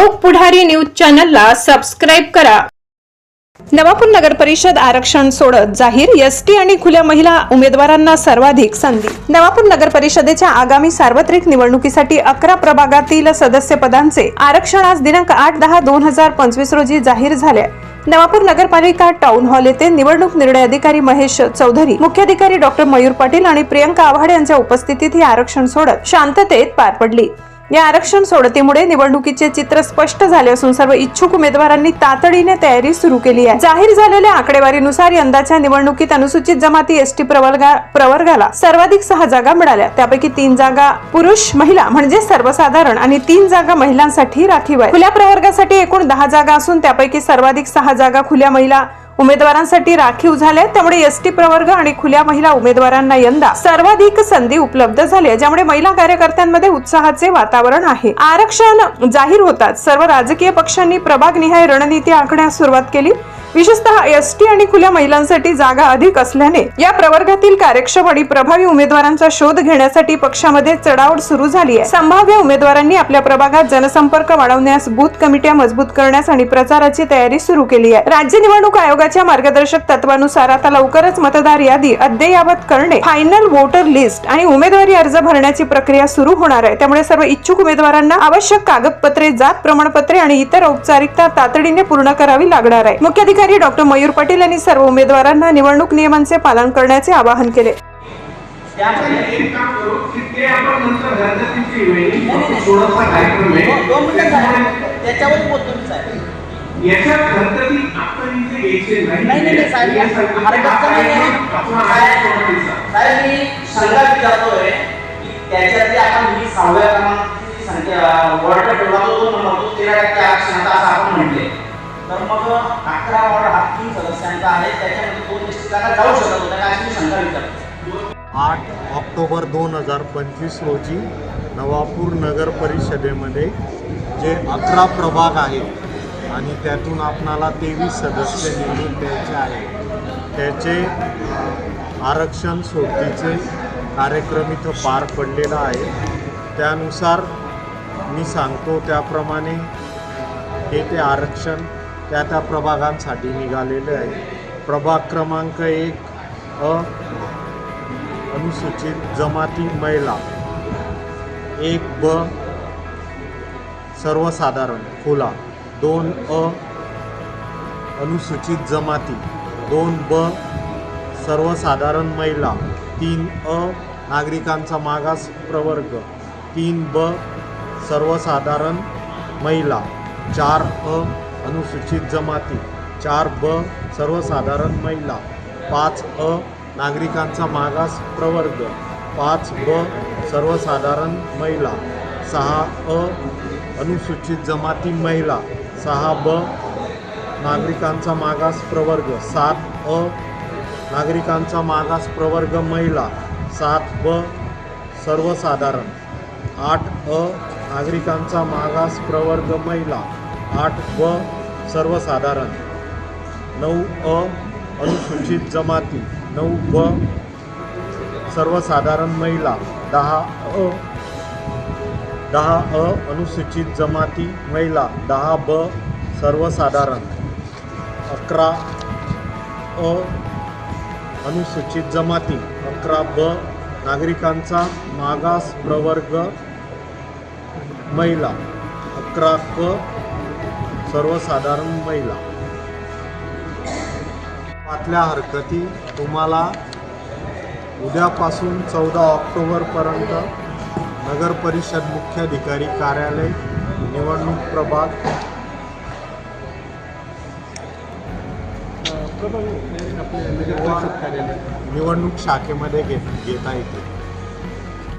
लोक पुढारी न्यूज चॅनलला सबस्क्राईब करा. नवापूर नगर परिषद आरक्षण सोडत जाहीर एसटी आणि खुल्या महिला उमेदवारांना सर्वाधिक संधी. नवापूर नगर परिषदेच्या आगामी सार्वत्रिक निवडणुकीसाठी अकरा प्रभागातील सदस्य पदांचे आरक्षण आज दिनांक आठ दहा दोन हजार पंचवीस रोजी जाहीर झाले. नवापूर नगरपालिका टाउन हॉल येथे निवडणूक निर्णय अधिकारी महेश चौधरी मुख्याधिकारी डॉक्टर मयूर पाटील आणि प्रियंका आव्हाड यांच्या उपस्थितीत ही आरक्षण सोडत शांततेत पार पडली. या आरक्षण सोडतीमुळे निवडणुकीचे चित्र स्पष्ट झाले असून सर्व इच्छुक उमेदवारांनी तातडीने तयारी सुरू केली आहे. जाहीर झालेल्या आकडेवारीनुसार यंदाच्या निवडणुकीत अनुसूचित जमाती एसटी प्रवर्गा प्रवर्गाला सर्वाधिक सहा जागा मिळाल्या. त्यापैकी तीन जागा पुरुष महिला म्हणजे सर्वसाधारण आणि तीन जागा महिलांसाठी राखीव आहे खुल्या प्रवर्गासाठी एकूण दहा जागा असून त्यापैकी सर्वाधिक सहा जागा खुल्या महिला उमेदवारांसाठी राखीव झाले त्यामुळे एसटी प्रवर्ग आणि खुल्या महिला उमेदवारांना यंदा सर्वाधिक संधी उपलब्ध झाली आहे, ज्यामुळे महिला कार्यकर्त्यांमध्ये उत्साहाचे वातावरण आहे. आरक्षण जाहीर होताच सर्व राजकीय पक्षांनी प्रभागनिहाय रणनीती आखण्यास सुरुवात केली. विशेषतः एसटी आणि खुल्या महिलांसाठी जागा अधिक असल्याने या प्रवर्गातील कार्यक्षम आणि प्रभावी उमेदवारांचा शोध घेण्यासाठी पक्षामध्ये चढाओढ सुरू झाली आहे. संभाव्य उमेदवारांनी आपल्या प्रभागात जनसंपर्क वाढवण्यास बूथ कमिट्या मजबूत करण्यास आणि प्रचाराची तयारी सुरू केली आहे. राज्य निवडणूक आयोगाच्या मार्गदर्शक तत्वानुसार आता लवकरच मतदार यादी अद्ययावत करणे फायनल वोटर लिस्ट आणि उमेदवारी अर्ज भरण्याची प्रक्रिया सुरू होणार आहे. त्यामुळे सर्व इच्छुक उमेदवारांना आवश्यक कागदपत्रे जात प्रमाणपत्रे आणि इतर औपचारिकता तातडीने पूर्ण करावी लागणार आहे. जिल्हाधिकारी डॉक्टर मयूर पाटील यांनी सर्व उमेदवारांना निवडणूक नियमांचे पालन करण्याचे आवाहन केले. आपण त्याच्यातली आपण ही सहाव्या क्रमांकाची संख्या वॉर्ड ठेवला तो तेरा टक्के आरक्षणाचा असं आपण म्हटले. मग अकरा वॉर्ड हा तीन सदस्यांचा आहे. त्याच्यामध्ये दोन निश्चित जागा जाऊ शकत होत्या अशी मी शंका विचारतो आठ ऑक्टोबर दोन हजार पंचवीस रोजी नवापूर नगर परिषदेमध्ये जे अकरा प्रभाग आहेत आणि त्यातून आपणाला तेवीस सदस्य निवडून द्यायचे आहे त्याचे आरक्षण सोडतीचे कार्यक्रम इथं पार पडलेला आहे. त्यानुसार मी सांगतो त्याप्रमाणे हे ते आरक्षण त्या त्या प्रभागांसाठी निघालेले आहे. प्रभाग क्रमांक एक अ अनुसूचित जमाती महिला. एक ब सर्वसाधारण खुला. दोन अ अनुसूचित जमाती. दोन ब सर्वसाधारण महिला. तीन अ नागरिकांचा मागास प्रवर्ग. तीन ब सर्वसाधारण महिला. चार अ अनुसूचित जमाती चार ब सर्वसाधारण महिला पाच अ नागरिकांचा मागास प्रवर्ग पाच ब सर्वसाधारण महिला सहा अ अनुसूचित जमाती महिला सहा ब नागरिकांचा मागास प्रवर्ग सात अ नागरिकांचा मागास प्रवर्ग महिला सात ब सर्वसाधारण आठ अ नागरिकांचा मागास प्रवर्ग महिला आठ व सर्वसाधारण. नऊ अ अनुसूचित जमाती. नऊ व सर्वसाधारण महिला. दहा अ दहा अ अनुसूचित जमाती महिला. दहा ब सर्वसाधारण. अकरा अ अनुसूचित जमाती. अकरा ब नागरिकांचा मागास प्रवर्ग महिला. अकरा क सर्वसाधारण महिला. आतल्या हरकती तुम्हाला उद्यापासून चौदा ऑक्टोबरपर्यंत नगर परिषद मुख्याधिकारी कार्यालय निवडणूक प्रभाग. निवडणूक शाखेमध्ये घेत घेता येते.